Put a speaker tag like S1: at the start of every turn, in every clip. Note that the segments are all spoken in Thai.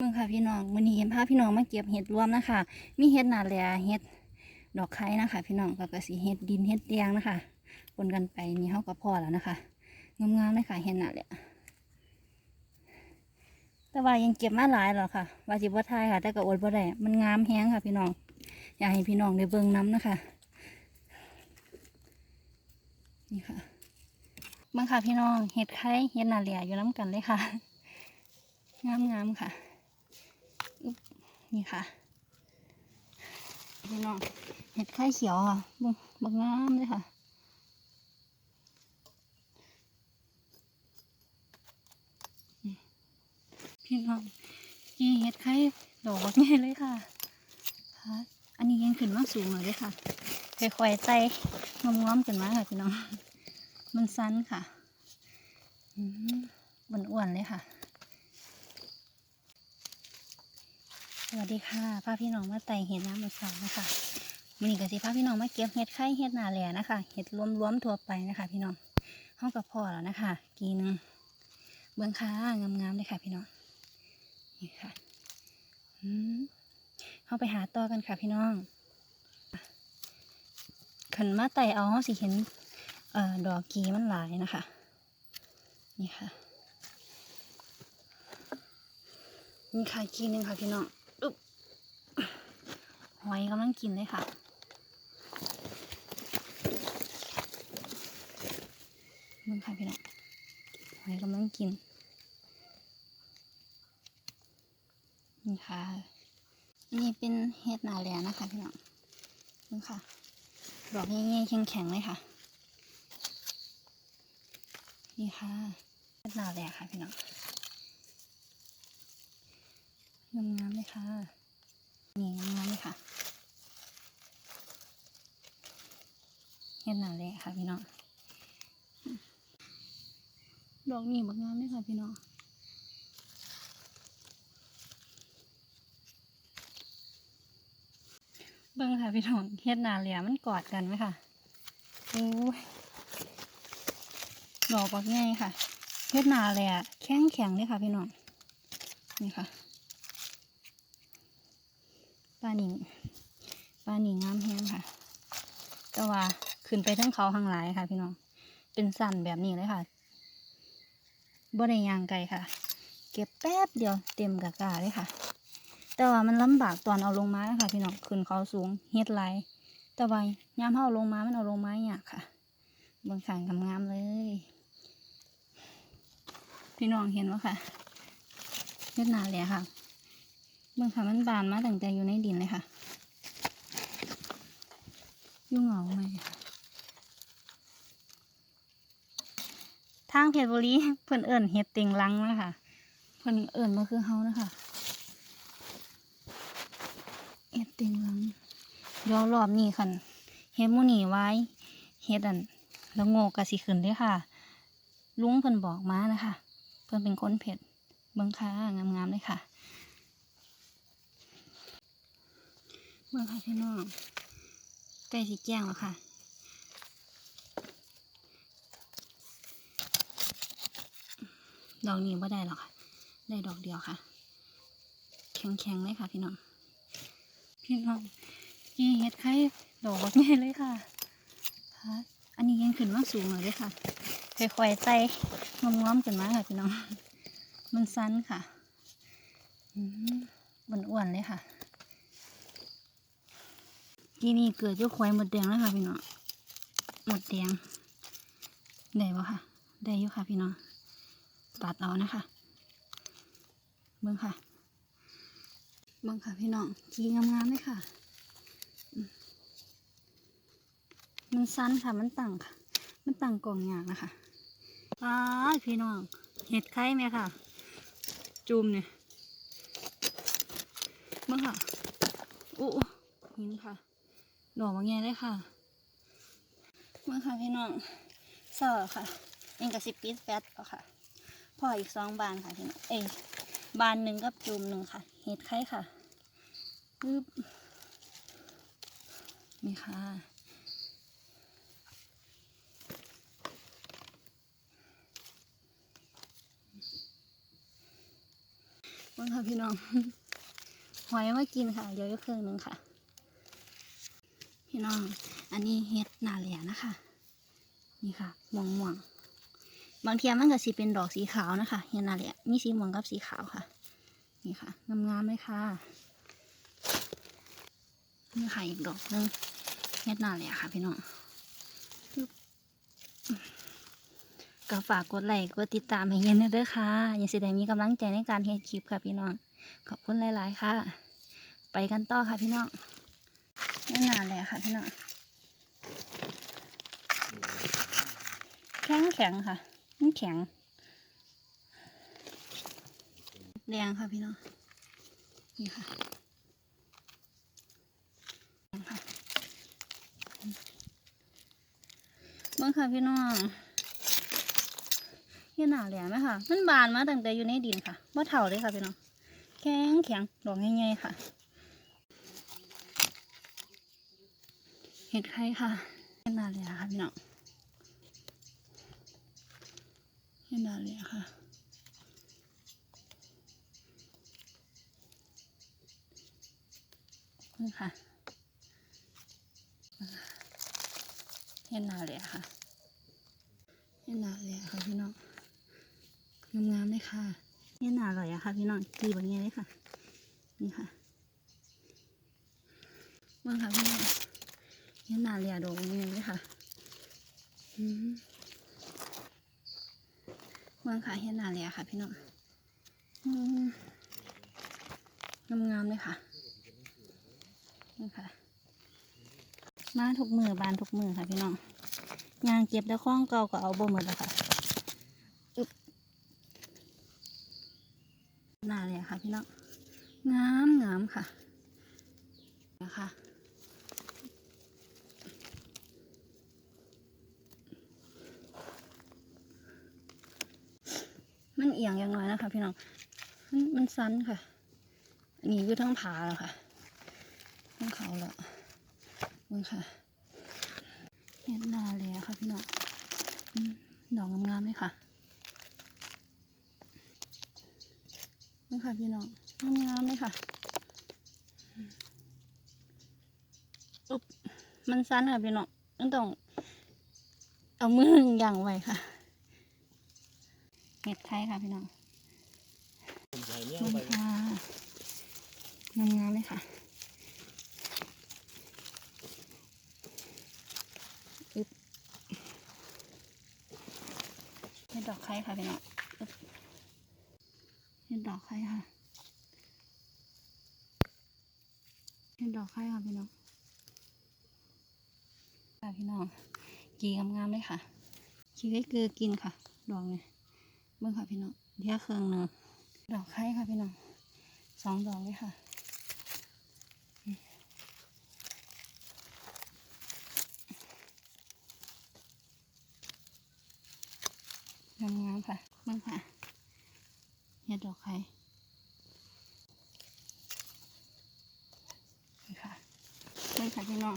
S1: เบิ่งค่ะพี่น้องมื้อนี้เห็นพาพพี่น้องมาเก็บเห็ดรวมนะคะ มีเห็ดหนาแหลเห็ดดอกไข่นะคะ พี่น้องกับกระสีเห็ดดินเห็ดแดงนะคะปนกันไปนี่เฮาก็พอแล้วนะคะงามๆเลยค่ะเห็ดหนาแหลแต่ว่ายังเก็บมาหลายแล้วค่ะว่าสิบ่ทายค่ะ แต่ก็อดบ่ได้มันงามแฮงค่ะ พี่น้อง อยากให้พี่น้องได้เบิ่งน้ำนะคะ นี่ค่ะเบิ่งค่ะพี่น้องเห็ดไข่เห็ดหนาแหลอยู่น้ำกันเลยค่ะ งามๆค่ะ นี่ค่ะพี่น้องเห็ดไข่เขียวค่ะบงบงงามเลยค่ะพี่น้องกี่เห็ดไข่ดอกบักใหญ่เลยค่ะค่ะ อันนี้ยังขึ้นมาสูงเลยเด้อค่ะค่อยๆไต่งอมๆขึ้นมาค่ะพี่น้อง มันสั้นค่ะอืมมันอ้วนๆเลยค่ะ สวัสดีค่ะพาพี่น้องมาไต่เห็ดน้ำมะสาวนะคะวันนี้ก็สิพาพี่น้องมาเก็บเห็ดไข่เห็ดนาแหล่นะคะ เห็ดรวมๆทั่วไปนะคะ พี่น้องห้องกับพ่อแล้วนะคะ กีนึงเบื้องค้างามๆเลยค่ะพี่น้อง นี่ค่ะอืมเข้าไปหาต่อกันค่ะพี่น้องขันมาไต่เอาสิเห็นเอ่อดอกกีมันหลายนะคะ นี่ค่ะ นี่ค่ะกีนึงค่ะพี่น้อง หอยกำลังกินเลยค่ะ มึงค่ะพี่น้องหอยกำลังกิน นี่ค่ะ นี่เป็นเห็ดนาแลนะคะพี่น้องมึงค่ะ ดอกแง่ๆแข็งๆเลยค่ะ นี่ค่ะเห็ดนาแลค่ะพี่น้องงามๆเลยค่ะ นี่งามเลยค่ะเห็นหนาแหละค่ะพี่น้องดอกนี่บักงามเลยค่ะพี่น้องเบิ่งค่ะพี่น้องเฮ็ดนาแหลมันกอดกันไหมค่ะโอ้ยดอกบักง่ายค่ะเฮ็ดนาแหลแข็งแข็งเลยค่ะพี่น้องนี่ค่ะ ปลาหนิงปลาหนิงงามแห้งค่ะ แต่ว่าขึ้นไปทั้งเขาทางหลายค่ะ พี่น้อง เป็นสั่นแบบนี้เลยค่ะบ่ได้ยางไกลค่ะ เก็บแป๊บเดียวเต็มกะกาเลยค่ะ แต่ว่ามันลำบากตอนเอาลงมาค่ะ พี่น้องขึ้นเขาสูงเฮ็ดไรแต่ว่ายามเฮาเอาลงมามันเอาลงมายากค่ะเบนขางงามๆเลย พี่น้องเห็นว่าค่ะเฮ็ดนาเลยค่ะ เบิ่งค่ะมันบานมาตั้งแต่อยู่ในดินเลยค่ะ ยุ่งเหงาไหมทางเพชรบุรีเพิ่นเอิ่นเฮ็ดเต็งลังนะคะเพิ่นเอิ่นมาคือเฮานะคะเฮ็ดเต็งลังเดี๋ยวรอบนี้คันเฮ็ดหมูนี่ไว้เฮ็ดอันแล้วโงกกะสิขึ้นเด้อค่ะ ลุงเพิ่นบอกมานะคะ เพิ่นเป็นคนเพชรเบิ่งค่ะงามๆเลยค่ะ เมื่อค่ะพี่น้องใกล้สิแจ้งแล้วค่ะดอกนี้ไม่ได้หรอกค่ะ ได้ดอกเดียวค่ะ แข็งๆเลยค่ะ พี่น้อง พี่น้องกี่เห็ดไข่ดอกบักใหญ่เลยค่ะค่ะ อันนี้ยังขึ้นมาสูงเลยค่ะค่อยๆไต่งอมๆขึ้นมาค่ะพี่น้อง มันสั้นค่ะอืมมันอ้วนๆเลยค่ะ ที่นี่เกิดเจ้าควายหมดแดงแล้วค่ะพี่น้องหมดแดงได้ปะค่ะ ได้อยู่ค่ะพี่น้องตัดเอานะคะเบิ่งค่ะเบิ่งค่ะพี่น้องกีงามๆเลยค่ะ มันสั้นค่ะมันตั้งค่ะ มันตั้งกล่องยากนะคะอ้าพี่น้องเห็ดไข่ไหมค่ะ จุ่มเนี่ยเบิ่งค่ะอู้หินค่ะ ดอกบางแง่เลยค่ะมาค่ะพี่น้องเศร้าแล้วค่ะเองกับสิปีดแฟตเอาค่ะพ่ออีกสองบานค่ะพี่น้องเอ้ยบานหนึ่งกับจูมหนึ่งค่ะ เห็ดไข่ค่ะปึ๊บนี่ค่ะมึงค่ะพี่น้องหอยมากินค่ะเดี๋ยวจะเครื่องหนึงค่ะ พี่น้อง อันนี้เฮ็ดหนาเหลียนะคะ นี่ค่ะม่วงม่วงๆบางเทียมันก็สิเป็นดอกสีขาวนะคะเฮ็ดหนาเหลียมีสีม่วงกับสีขาวค่ะ นี่ค่ะงามๆเลยค่ะนี่ค่ะอีกดอกนึงเฮ็ดหนาเหลียค่ะ พี่น้องก็ฝากกดไลค์กดติดตามให้เย็นเด้อค่ะอย่าสิได้มีกำลังใจในการเฮ็ดคลิปค่ะพี่น้อง ขอบคุณหลาย ๆ ค่ะ ไปกันต่อค่ะพี่น้อง ไม่นานเลยค่ะพี่น้องแข็งแข็งค่ะมันแข็งแรงค่ะพี่น้องนี่ค่ะเบิ่งค่ะพี่น้องเห็นหนาแหลมไหมค่ะ มันบานมาตั้งแต่อยู่ในดินค่ะว่าเถ่าเลยค่ะพี่น้อง แข็งแข็งดอกง่ายๆค่ะ ห็ดไข่ค่ะเห็ดนาเลียค่ะพี่น้องเห็ดนาเลียค่ะนี่ค่ะเห็ดนาเลียค่ะเห็ดนาเลียค่ะพี่น้องงามๆเลยค่ะนี่น่าอร่อยอะค่ะพี่น้องดีแบบนี้เลยค่ะ นี่ค่ะเมื่อค่ะพี่น้อง นี่น่าเรียดอกนี้เลยค่ะอืมเมื่อค่ะเห็นนาเรียค่ะ พี่น้องอืมงามๆเลยค่ะนี่ค่ะ มาทุกมือบานทุกมือค่ะพี่น้องยางเก็บแล้วข้องเก่าก็เอาบ่หมดแล้วค่ะหน้าเลยค่ะพี่น้องงามงามค่ะนะคะ เอียงย่างน้อยนะคะ พี่น้องมันมันสั้นค่ะอันนี้อยู่ทั้งผาแล้วค่ะทั้งเขาแล้วมันค่ะเห็นหนาเลยค่ะพี่น้องดอกงามๆเลยค่ะนี่ค่ะพี่น้องงามๆเลยค่ะอุ๊บมันสั้นค่ะพี่น้องมันต้องเอามืออย่างไว้ค่ะ ห็ดไทยค่ะพี่น้อง
S2: ผมใส่เนี่ย
S1: นี่
S2: ไป
S1: ค่ะงามๆเลยค่ะอึ๊บเห็ดดอกไข่ค่ะพี่น้องอึ๊บเห็ดดอกไข่ค่ะเห็ดดอกไข่ค่ะพี่น้องค่ะพี่น้องกีงามๆเลยค่ะกีได้เกลือกินค่ะดอกเนี่ย เบิ่งค่ะพี่น้องเดี๋ยวเครื่องหนึงดอกไข่ค่ะพี่น้องสองดอกเลยค่ะงามงามๆค่ะเบิ่งค่ะเห็ดดอกไข่นี่ค่ะเบิ่งค่ะพี่น้อง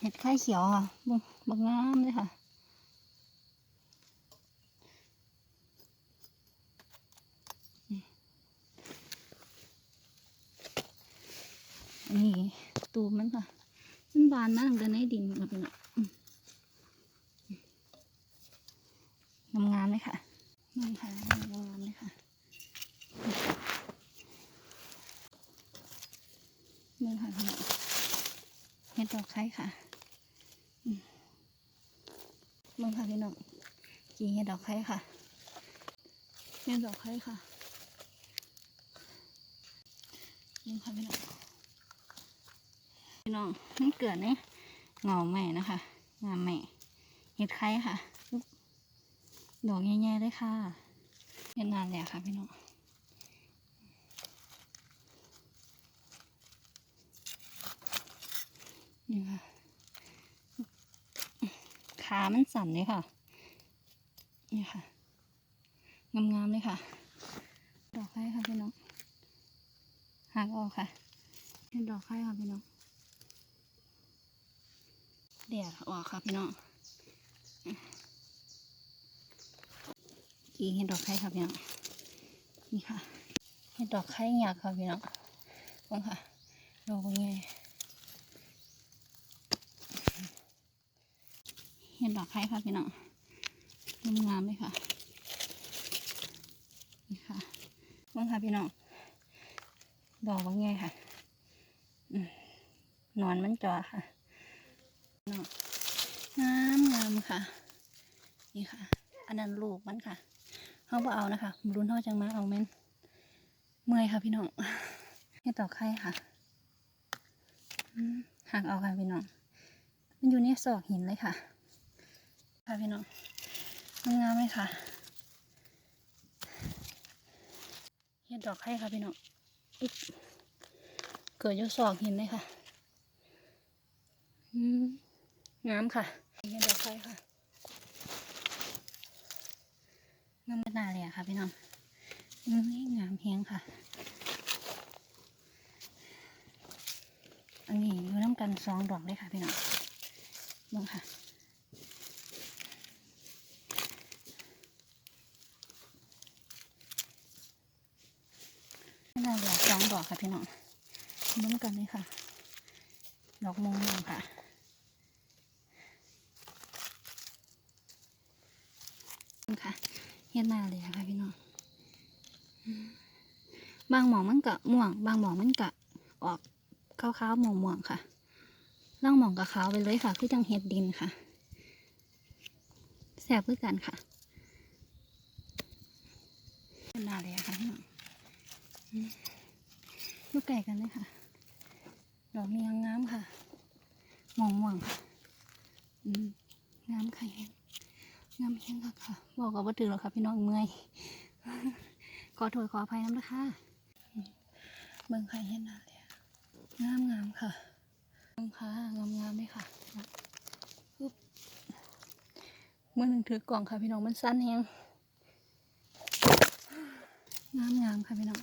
S1: เห็ดไข่เขียวค่ะเบิ่งเบิ่งงามเลยค่ะ นี่ตูมมันค่ะ มันบานมากเลยในดินค่ะพี่น้งอืมงามๆเลยค่ะนี่ค่ะงามๆเลยค่ะนี่ค่ะเห็ดดอกไข่ค่ะอืมนี่ค่ะพี่น้องกี่เห็ดดอกไข่ค่ะเห็ดดอกไข่ค่ะนี่ค่ะพี่น้อง พี่น้องมันเกิดในเงาใหม่นะคะงามใหม่เห็ดไข่ค่ะดอกใหญ่ๆเลยค่ะเห็นนานแล้วค่ะพี่น้องนี่ค่ะขามันสั่นเลยค่ะ นี่ค่ะ งามๆเลยค่ะ ดอกไข่ค่ะพี่น้องหักออกค่ะ เป็นดอกไข่ค่ะพี่น้อง เดี๋ยวออกค่ะพี่น้องกีเห็นดอกไข่ค่ะพี่น้องนี่ค่ะเห็ดดอกไข่หยากค่ะพี่น้องเบิ่งค่ะดอกเป็นไงเห็ดดอกไข่ค่ะพี่น้องงามเลยค่ะนี่ค่ะเบิ่งค่ะพี่น้องดอกเป็นไงค่ะนอนมันจอค่ะพี่น้องงามงาม ค่ะ นี่ค่ะ อันนั้นลูกมันค่ะเขาบ่เอานะคะรุนเขาจังมาเอาแม่นเมื่อยค่ะพี่น้องให้ต่อไข่ค่ะหักเอาค่ะพี่น้อง มันอยู่ในซอกหินเลยค่ะ ค่ะพี่น้องงามๆเลยค่ะเห็ดดอกไข่ค่ะพี่น้องอเกิดอยู่ซอกหินเลยค่ะงามค่ะ เห็ดดอกไข่ค่ะงามขนาเลยอะค่ะ พี่น้องอืมงามเพียงค่ะ อันนี้อยู่น้ำกันสองดอกเลยค่ะพี่น้องมองค่ะขนาดดอกสองดอกค่ะพี่น้องน้ำกันเลยค่ะ ดอกมงมงค่ะค่ะ เฮ็ดหน้าเลยค่ะพี่น้องบางหมองมันกะม่วง บางหมองมันกะออกขาวๆหม่วงๆค่ะล่างหมองกะขาวไปเลยค่ะ คือจังเฮ็ดดินค่ะแสบคือกันค่ะเฮ็ดหน้าเลยค่ะพี่น้องลูกไก่กันเลยค่ะดอกนี้ยังงามค่ะม่วงๆค่ะงามค่ะ งามแห้งค่ะค่ะบอกกับว่าถึงแล้วค่ะพี่น้องเมื่อยขอโทษขออภัยน้ำนะคะเบิ่งไข่เห็นนานเลยงามงามค่ะเบิ่งค่ะงามงามเลยค่ะปึ๊บเมื่อหนึ่งถือกล่องค่ะพี่น้องมันสั้นแห้งงามงามค่ะพี่น้อง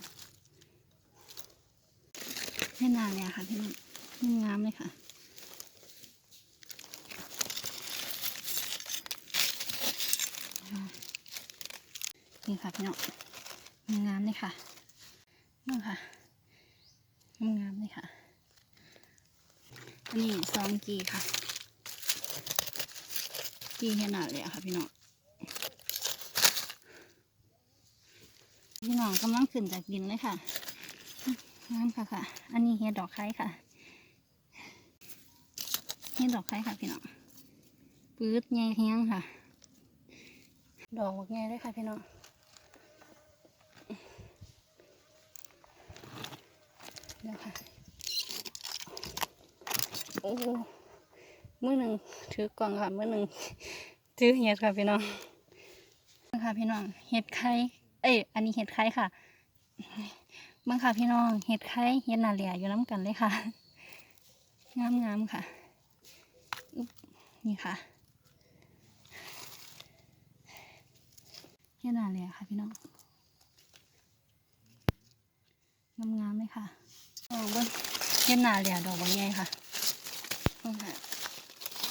S1: เห็นนานเลยค่ะพี่น้องงามเลยค่ะ นี่ค่ะพี่น้องงามเลยค่ะนี่ค่ะงามเลยค่ะอันนี้ซองกีค่ะ กีขนาดเลยอะค่ะพี่น้องพี่น้องกำลังขึ้นจากดินเลยค่ะงามค่ะค่ะ อันนี้เห็ดดอกไข่ค่ะเห็ดดอกไข่ค่ะพี่น้องปื๊ดใหญ่แห้งค่ะ ดอกบักใหญ่เลยค่ะพี่น้อง เดี๋ยวค่ะโอ้มือหนึ่งถือกล่องค่ะมือหนึ่งถือเห็ดค่ะพี่น้องบังค่ะพี่น้องเห็ดไข่เอ้ยอันนี้เห็ดไข่ค่ะบังค่ะพี่น้องเห็ดไข่เห็ดนาเหลียอยู่น้ำกันเลยค่ะงามงามค่ะนี่ค่ะเห็ดนาเหลียค่ะพี่น้องงามๆเลยค่ะ โอ้เบิ้งเห็ดนาเหลียดอกบางใหญ่ค่ะเบิ้งค่ะ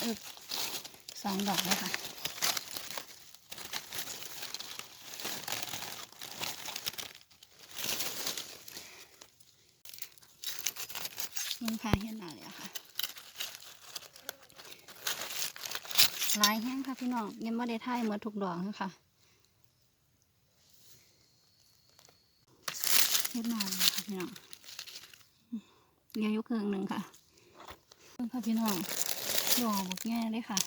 S1: อึบสองดอกเลยค่ะนี่ค่ะเห็ดนาเหลียค่ะลายแห้งค่ะพี่น้องยังไม่ได้ท่ายเมื่อถูกดอกนะคะเห็ดนาเหลียค่ะพี่น้อง เลี้ยงอยกเครื่องหนึ่งค่ะเพิ่งค่ะพี่น้องดอกบกแง่เลยค่ะ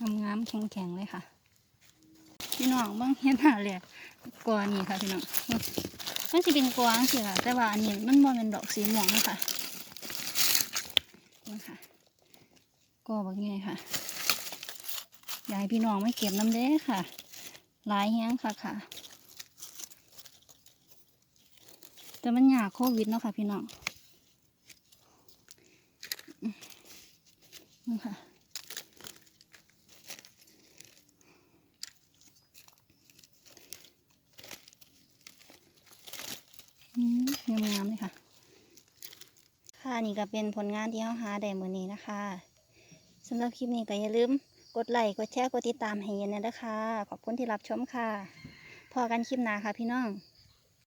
S1: งามงามๆแข็งแข็งๆเลยค่ะ พี่น้องเบางเห็นหนาเลยกวานี่ค่ะพี่น้องมันจะเป็นกวางสิค่ะ แต่ว่าอันนี้มันบ่เป็นดอกสีม่วงนะคะนี่ค่ะกอแบบไงค่ะยากให้พี่น้องไม่เก็บน้ำเด้ค่ะ หลายแห้งค่ะค่ะ แต่มันยากโควิดเนาะค่ะพี่น้องนี่ค่ะอืมงามๆเลยค่ะ ค่ะนี่ก็เป็นผลงานที่เราหาได้มื้อนี้นะคะสำหรับคลิปนี้ก็อย่าลืมกดไลค์ กดแชร์ กดติดตามให้เย็นนะนะคะ ขอบคุณที่รับชมค่ะ พอกันคลิปหน้าค่ะพี่น้อง